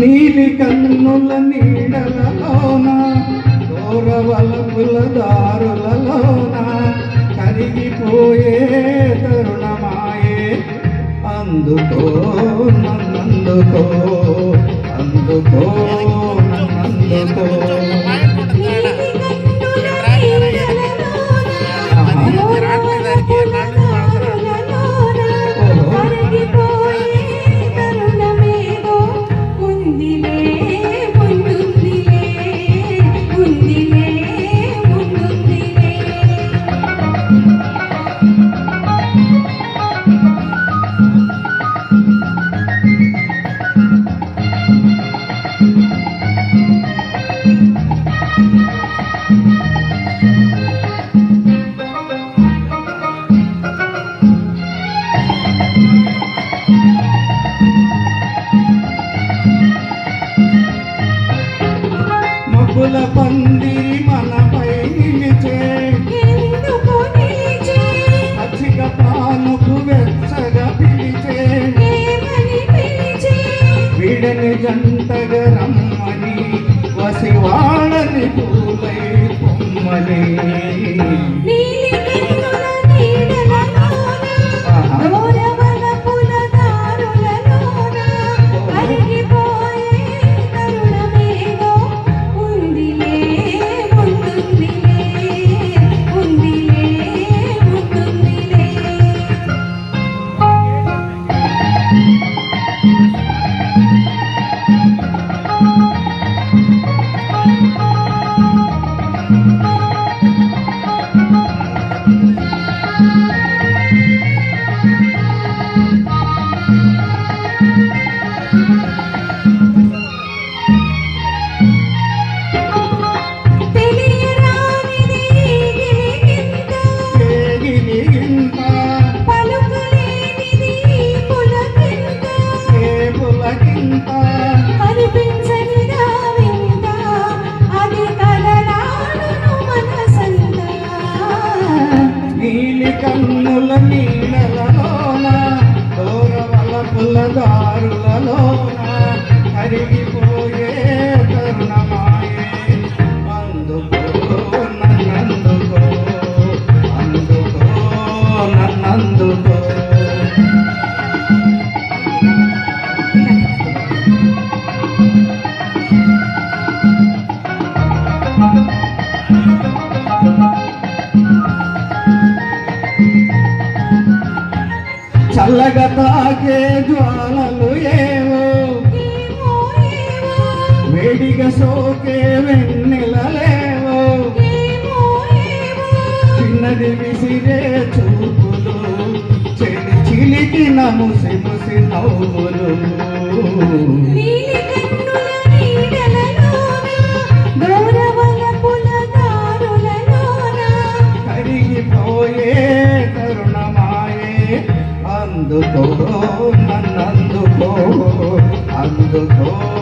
నీలి కన్నుల నీడలలోన దూరవలపుల దారులలోన కరిగిపోయే తరుణమాయే. అందుకో నన్నందుకో అందుకో నన్నందుకో. మబ్బుల పందిరి మనపై నిలిచే. పచ్చిక పానుకు వెచ్చగా పిలిచే? వీడని జంటగా రమ్మని వసివాడని పూలై పొమ్మని. కన్నుల నీడలలోన దూరవలపుల దారులలోన కరిగిపోయే తరుణమాయే. అందుకు చల్లగా తాకే జ్వాలలు ఏవో. వేడిగా సోకే వెన్నెలలేవో చిన్నది విసిరే చూపులు చెలి చిలికిన ముసి ముసి నవ్వులు. అందుకో